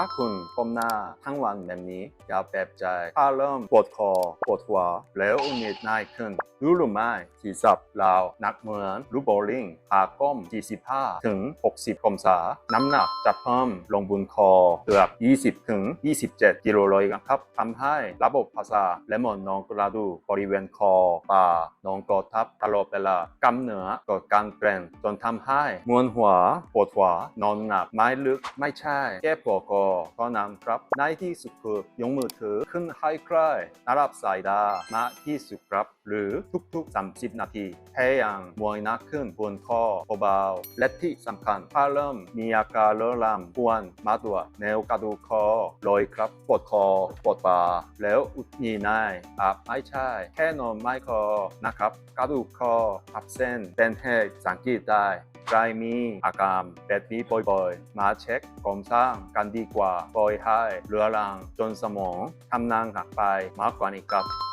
ถ้าคุณก้มหน้าทั้งวันแบบนี้อย่าแบบใจถ้าเริ่มปวดคอปวดหัวแล้วอุนิดง่ายขึ้นรู้หรือไม่ที่สับเรานักเหมือนลูโบลิ่งหาก้ม45ถึง 60องศา น้ำหนักจะเพิ่มลงบนคอเกือบ 20ถึง27 กิโลเลยครับทำให้ระบบประสาและหมอนรองกระดูกบริเวณคอบ่านองกอทับตลอดเวลากำเนื้อกิดการเกร็งจนทำให้มวนหัวปวดหัวนอนหนักไม่ลึกไม่ใช่ แก้ปวดคอก็นำครับ ในที่สุดคือยกมือถือขึ้นให้ใกล้ระดับสายตามาที่สุดครับ หรือทุกๆ 30 นาที พยายามมวยนักขึ้นบนคอเบาๆและที่สำคัญถ้าเริ่มมีอาการเรื้อรังควรมาตรวจแนวกระดูกคอลอยครับปวดคอปวดบ่าแล้วอุดหนีในอาจไม่ใช่ แค่นอนไม่คอนะครับ กระดูกคอทับเส้นเป็นเหตุสังเกตได้ใครมีอาการแบบนี้บ่อยๆ มาเช็คโครงสร้างกันดีกว่าปล่อยให้เรื้อรังจนสมองทำงานหนักไปมากกว่านี้ครับ